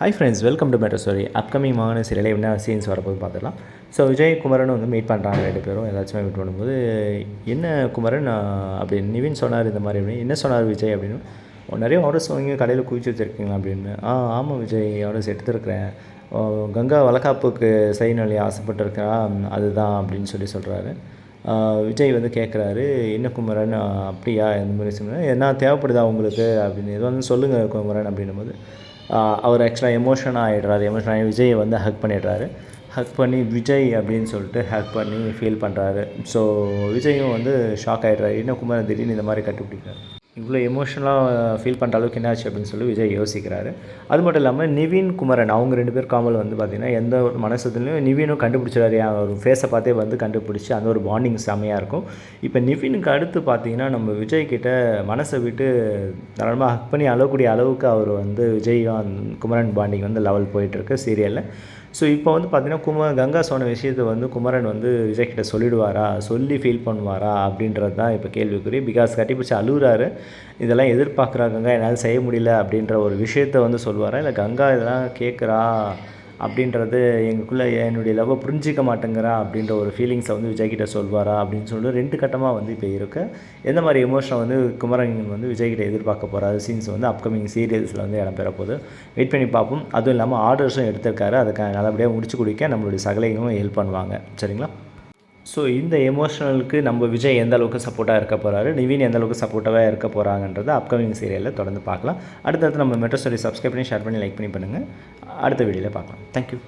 Hi friends welcome to matter story upcoming மகன சீரியலில் என்ன சீன்ஸ் வரப்போது பார்த்துக்கலாம் ஸோ விஜய் குமரன் வந்து மீட் பண்ணுறாங்க ரெண்டு பேரும். ஏதாச்சும் மீட் பண்ணும்போது என்ன குமரன் அப்படி நிவின் சொன்னார் இந்த மாதிரி அப்படின்னு. என்ன சொன்னார் விஜய்? அப்படின்னு. நிறைய ஆர்டர்ஸ் வாங்கி கடையில் குவிச்சு வச்சுருக்கீங்களா? அப்படின்னு. ஆ ஆமாம் விஜய் ஆர்டர்ஸ் எடுத்துருக்கிறேன். கங்கா வளக்காப்புக்கு செய்யணும் ஆசைப்பட்டிருக்கா? அதுதான் அப்படின்னு சொல்லி சொல்கிறாரு விஜய் வந்து கேட்குறாரு என்ன குமரன் அப்படியா? இந்த மாதிரி சொன்னால் என்ன தேவைப்படுதா உங்களுக்கு? அப்படின்னு. எதுவும் சொல்லுங்கள் குமரன் அப்படின்னும் போது அவர் ஆக்சுவலாக எமோஷனாக ஆகிடுறாரு எமோஷன் ஆகி விஜயை வந்து ஹக் பண்ணிடுறாரு. ஹக் பண்ணி விஜய் அப்படின்னு சொல்லிட்டு ஹக் பண்ணி ஃபீல் பண்ணுறாரு ஸோ விஜயும் வந்து ஷாக் ஆகிடுறாரு என்ன குமார் திடீர்னு இந்த மாதிரி கட்டுப்பிடிக்கிறார் இவ்வளோ எமோஷனலாக ஃபீல் பண்ணுற அளவுக்கு என்னாச்சு அப்படின்னு சொல்லி விஜய் யோசிக்கிறாரு. அது மட்டும் இல்லாமல் நிவின் குமரன் அவங்க ரெண்டு பேர் காமல் வந்து பார்த்திங்கன்னா எந்த ஒரு மனசுலையும் நிவினும் கண்டுபிடிச்சிடாரு என் ஒரு ஃபேஸை பார்த்தே வந்து கண்டுபிடிச்சி அந்த ஒரு பாண்டிங் செம்மையாக இருக்கும். இப்போ நிவினுக்கு அடுத்து பார்த்தீங்கன்னா நம்ம விஜய் கிட்ட மனசை விட்டு தாராளமாக ஹக் பண்ணி அழக்கூடிய அளவுக்கு அவர் வந்து விஜயும் குமரன் பாண்டிங் வந்து லெவல் போயிட்டுருக்கு சீரியலில் ஸோ இப்போ வந்து பார்த்தீங்கன்னா கும கங்கா சொன்ன விஷயத்தை வந்து குமரன் வந்து விஜய் கிட்ட சொல்லிடுவாரா? சொல்லி ஃபீல் பண்ணுவாரா? அப்படின்றது தான் இப்போ கேள்விக்குறி. பிகாஸ் கட்டிப்பிடிச்சி அழுகுறாரு. இதெல்லாம் எதிர்பார்க்குறா கங்கா என்னால் செய்ய முடியல அப்படின்ற ஒரு விஷயத்த வந்து சொல்லுவாரா? இல்லை கங்கா இதெல்லாம் கேட்குறா அப்படின்றது எங்களுக்குள்ளே என்னுடைய லவ்வை புரிஞ்சிக்க மாட்டேங்கிறா அப்படின்ற ஒரு ஃபீலிங்ஸை வந்து விஜய்கிட்ட சொல்வாரா அப்படின்னு சொல்லிட்டு ரெண்டு கட்டமாக வந்து இப்போ இருக்கு. எந்த மாதிரி எமோஷனை வந்து குமரங்கன் வந்து விஜய்கிட்ட எதிர்பார்க்க போகிறாரு சீன்ஸ் வந்து அப்கமிங் சீரியல்ஸில் வந்து இடம்பெற போகுது. வெயிட் பண்ணி பார்ப்போம். அதுவும் இல்லாமல் ஆர்டர்ஸும் எடுத்திருக்காரு. அதுக்கு நல்லபடியாக முடிச்சு கொடுக்க நம்மளுடைய சகலையும் ஹெல்ப் பண்ணுவாங்க. சரிங்களா? ஸோ இந்த எமோஷனலுக்கு நம்ம விஜய் எந்த அளவுக்கு சப்போர்ட்டாக இருக்க போகிறாரு நிவின் எந்த அளவுக்கு சப்போர்ட்டாக இருக்க போகிறாங்கன்றதை அப்கமிங் சீரியலில் தொடர்ந்து பார்க்கலாம். அடுத்தடுத்து நம்ம மெட்ரோ ஸ்டோரி சப்ஸ்கிரைப் பண்ணி ஷேர் பண்ணி லைக் பண்ணி பண்ணுங்கள் அடுத்த வீடியோவில் பார்க்கலாம். தேங்க்யூ